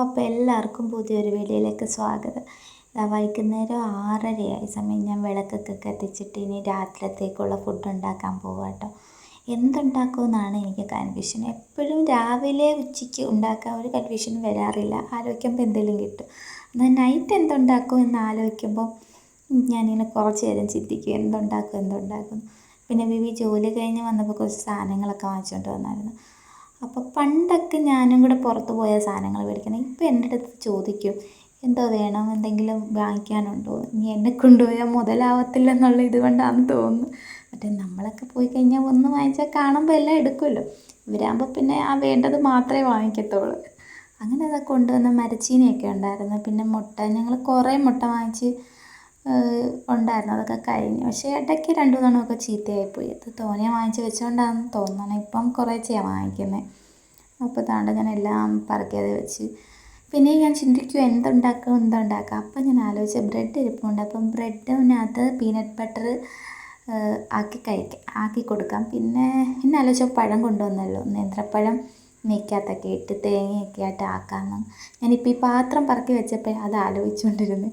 അപ്പോൾ എല്ലാവർക്കും പുതിയൊരു വീഡിയോയിലേക്ക് സ്വാഗതം. വൈകുന്നേരം ആറരയായി. സമയം ഞാൻ വിളക്കൊക്കെ കത്തിച്ചിട്ട് ഇനി രാത്രിത്തേക്കുള്ള ഫുഡ് ഉണ്ടാക്കാൻ പോവാം കേട്ടോ. എന്തുണ്ടാക്കുമെന്നാണ് എനിക്ക് കൺഫ്യൂഷൻ എപ്പോഴും രാവിലെ ഉച്ചയ്ക്ക് ഉണ്ടാക്കാൻ ഒരു കൺഫ്യൂഷൻ വരാറില്ല. ആലോചിക്കുമ്പോൾ എന്തെങ്കിലും കിട്ടും. എന്നാൽ നൈറ്റ് എന്തുണ്ടാക്കും എന്ന് ആലോചിക്കുമ്പോൾ ഞാനിങ്ങനെ കുറച്ച് നേരം ചിന്തിക്കും. എന്തുണ്ടാക്കും എന്തുണ്ടാക്കും. പിന്നെ ബിബി ജോലി കഴിഞ്ഞ് വന്നപ്പോൾ കുറച്ച് സാധനങ്ങളൊക്കെ വാങ്ങിച്ചുകൊണ്ട് വന്നായിരുന്നു. അപ്പോൾ പണ്ടൊക്കെ ഞാനും കൂടെ പുറത്ത് പോയ സാധനങ്ങൾ മേടിക്കണം. ഇപ്പോൾ എന്റെ അടുത്ത് ചോദിക്കും എന്തോ വേണം? എന്തെങ്കിലും വാങ്ങിക്കാനുണ്ടോ? ഇനി എന്നെ കൊണ്ടുപോയാൽ മുതലാവത്തില്ല എന്നുള്ള ഇത് കൊണ്ടാണെന്ന് തോന്നുന്നു. മറ്റേ നമ്മളൊക്കെ പോയി കഴിഞ്ഞാൽ ഒന്ന് വാങ്ങിച്ചാൽ കാണുമ്പോൾ എല്ലാം എടുക്കുമല്ലോ. ഇവരാകുമ്പോൾ പിന്നെ ആ വേണ്ടത് മാത്രമേ വാങ്ങിക്കത്തുള്ളൂ. അങ്ങനെ അതൊക്കെ കൊണ്ടുവന്ന മരച്ചീനിയൊക്കെ ഉണ്ടായിരുന്നു. പിന്നെ മുട്ട ഞങ്ങൾ കുറേ മുട്ട വാങ്ങിച്ച് ഉണ്ടായിരുന്നു. അതൊക്കെ കഴിഞ്ഞു. പക്ഷേ ഇടയ്ക്ക് രണ്ട് മൂന്നെണ്ണമൊക്കെ ചീത്തയായിപ്പോയി. അത് തോനെ വാങ്ങിച്ച് വെച്ചുകൊണ്ടാണെന്ന് തോന്നണം ഇപ്പം കുറേശ്ശെയാണ് വാങ്ങിക്കുന്നത് അപ്പോൾ താണ്ട് ഞാൻ എല്ലാം പറക്കിയത് വെച്ച്. പിന്നെ ഞാൻ ചിന്തിക്കും എന്തുണ്ടാക്കും എന്തുണ്ടാക്കാം? അപ്പം ഞാൻ ആലോചിച്ച ബ്രെഡ് ഇരിപ്പുണ്ട്. അപ്പം ബ്രെഡിനകത്ത് പീനട്ട് ബട്ടർ ആക്കി കഴിക്കാം. ആക്കി കൊടുക്കാം. പിന്നെ പിന്നെ ആലോചിച്ച പഴം കൊണ്ടുവന്നല്ലോ. നേന്ത്രപ്പഴം നെയ്ക്കകത്തൊക്കെ ഇട്ട് തേങ്ങയൊക്കെ ആയിട്ട് ആക്കാമെന്ന് ഞാനിപ്പോൾ ഈ പാത്രം പറക്കി വെച്ചപ്പോൾ അത് ആലോചിച്ചുകൊണ്ടിരുന്നു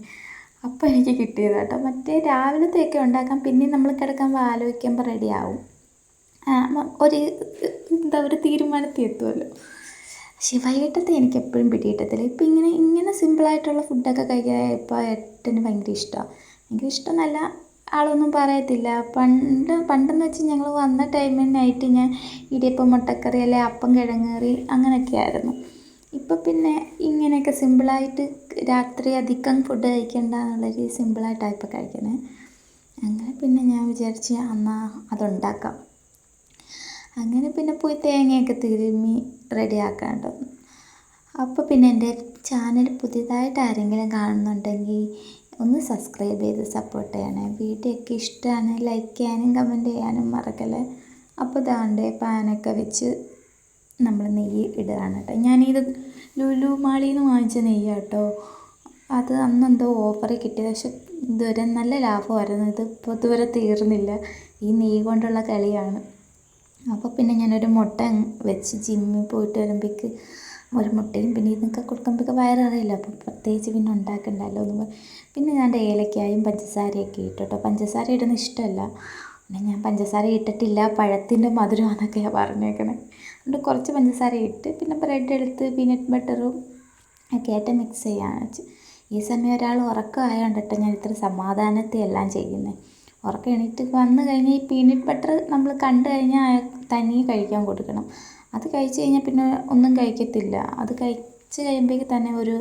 അപ്പോൾ എനിക്ക് കിട്ടിയത് കേട്ടോ. മറ്റേ രാവിലത്തെയൊക്കെ ഉണ്ടാക്കാം പിന്നെ നമ്മൾ കിടക്കുമ്പോൾ ആലോചിക്കുമ്പോൾ റെഡിയാവും ഒരു എന്താ ഒരു തീരുമാനത്തിൽ എത്തുമല്ലോ പക്ഷേ വൈകിട്ടത്തെ എനിക്ക് എപ്പോഴും പിടികിട്ടത്തില്ല. ഇപ്പം ഇങ്ങനെ ഇങ്ങനെ സിമ്പിളായിട്ടുള്ള ഫുഡൊക്കെ കഴിക്കാൻ ഇപ്പോൾ ഏട്ടന് ഭയങ്കര ഇഷ്ടമാണ്. ഭയങ്കര ഇഷ്ടമെന്നല്ല ആളൊന്നും പറയത്തില്ല. പണ്ട് പണ്ടെന്ന് വെച്ച് ഞങ്ങൾ വന്ന ടൈമിനായിട്ട് ഞാൻ ഇടിയപ്പം മുട്ടക്കറി അല്ലെ അപ്പം കിഴങ്ങ് കറി അങ്ങനെയൊക്കെ ആയിരുന്നു. ഇപ്പം പിന്നെ ഇങ്ങനെയൊക്കെ സിമ്പിളായിട്ട് രാത്രി അധികം ഫുഡ് കഴിക്കണ്ട എന്നുള്ളൊരു സിമ്പിളായിട്ടാണ് ഇപ്പോൾ കഴിക്കുന്നത് അങ്ങനെ പിന്നെ ഞാൻ വിചാരിച്ച് എന്നാൽ അതുണ്ടാക്കാം. അങ്ങനെ പിന്നെ പോയി തേങ്ങയൊക്കെ തിരുമ്മി റെഡി തുടങ്ങി അപ്പോൾ പിന്നെ എന്റെ ചാനൽ പുതിയതായിട്ട് ആരെങ്കിലും കാണുന്നുണ്ടെങ്കിൽ ഒന്ന് സബ്സ്ക്രൈബ് ചെയ്ത് സപ്പോർട്ട് ചെയ്യണേ. വീഡിയോ ഒക്കെ ഇഷ്ടമാണ് ലൈക്ക് ചെയ്യാനും കമന്റ് ചെയ്യാനും മറക്കല്ലേ. അപ്പോൾ ദാണ്ടേ പാനൊക്കെ വെച്ച് നമ്മൾ നെയ്യ് ഇടുകയാണ് കേട്ടോ. ഞാനിത് ലുലു മാളിൽ നിന്ന് വാങ്ങിച്ച നെയ്യാണ് കേട്ടോ. അത് അന്നെന്തോ ഓഫറിൽ കിട്ടിയത്. പക്ഷെ ഇതുവരെ നല്ല ലാഭമായിരുന്നു. ഇത് ഇപ്പോൾ ഇതുവരെ തീർന്നില്ല. ഈ നെയ്യ് കൊണ്ടുള്ള കളിയാണ്. അപ്പോൾ പിന്നെ ഞാനൊരു മുട്ട വെച്ച് ജിമ്മിൽ പോയിട്ട് വരുമ്പോഴേക്ക് ഒരു മുട്ടയും പിന്നെ ഇതൊക്കെ കൊടുക്കുമ്പോഴേക്ക് വയററിയില്ല. അപ്പോൾ പ്രത്യേകിച്ച് പിന്നെ ഉണ്ടാക്കണ്ടല്ലോ എന്ന് പിന്നെ ഞാൻ ഏലക്കായും പഞ്ചസാരയൊക്കെ ഇട്ടു കേട്ടോ. പഞ്ചസാര ഇടുന്ന ഇഷ്ടമല്ല. പിന്നെ ഞാൻ പഞ്ചസാര ഇട്ടിട്ടില്ല പഴത്തിന്റെ മധുരമാണെന്നൊക്കെയാണ് പറഞ്ഞേക്കണേ. അതുകൊണ്ട് കുറച്ച് പഞ്ചസാര ഇട്ട് പിന്നെ ബ്രെഡ് എടുത്ത് പീനട്ട് ബട്ടറും ഒക്കെ ആയിട്ട് മിക്സ് ചെയ്യാൻ വെച്ച്. ഈ സമയം ഒരാൾ ഉറക്കമായതുകൊണ്ട് കേട്ടോ ഞാൻ ഇത്ര സമാധാനത്തെ എല്ലാം ചെയ്യുന്നത് ഉറക്കം എണീറ്റ് വന്നു കഴിഞ്ഞാൽ ഈ പീനട്ട് ബട്ടർ നമ്മൾ കണ്ടു കഴിഞ്ഞാൽ തനിയെ കഴിക്കാൻ കൊടുക്കണം. അത് കഴിച്ചു കഴിഞ്ഞാൽ പിന്നെ ഒന്നും കഴിക്കത്തില്ല. അത് കഴിച്ച് കഴിയുമ്പോഴേക്ക് തന്നെ ഒരു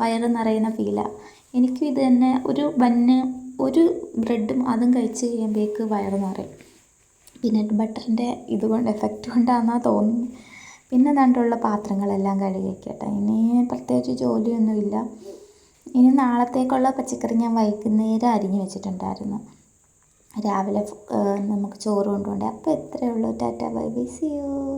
വയറ് നിറയുന്ന ഫീലാണ് എനിക്കും ഇത് തന്നെ ഒരു ബന്ന് ഒരു ബ്രെഡും അതും കഴിച്ച് കഴിയുമ്പോഴേക്ക് വയറ് നിറയും. പീനട്ട് ബട്ടറിന്റെ ഇതുകൊണ്ട് എഫക്റ്റ് കൊണ്ടാണെന്നാണ് തോന്നുന്നു. പിന്നെ ദാണ്ടുള്ള പാത്രങ്ങളെല്ലാം കഴുകി വയ്ക്കട്ടെ ഇനി പ്രത്യേകിച്ച് ജോലിയൊന്നുമില്ല ഇനി നാളത്തേക്കുള്ള പച്ചക്കറി ഞാൻ വൈകുന്നേരം അരിഞ്ഞ് വെച്ചിട്ടുണ്ടായിരുന്നു. രാവിലെ നമുക്ക് ചോറ് കൊണ്ടുപോകണ്ടേ. അപ്പോൾ ഇത്രയേ ഉള്ളൂ. Tata bye bye see you.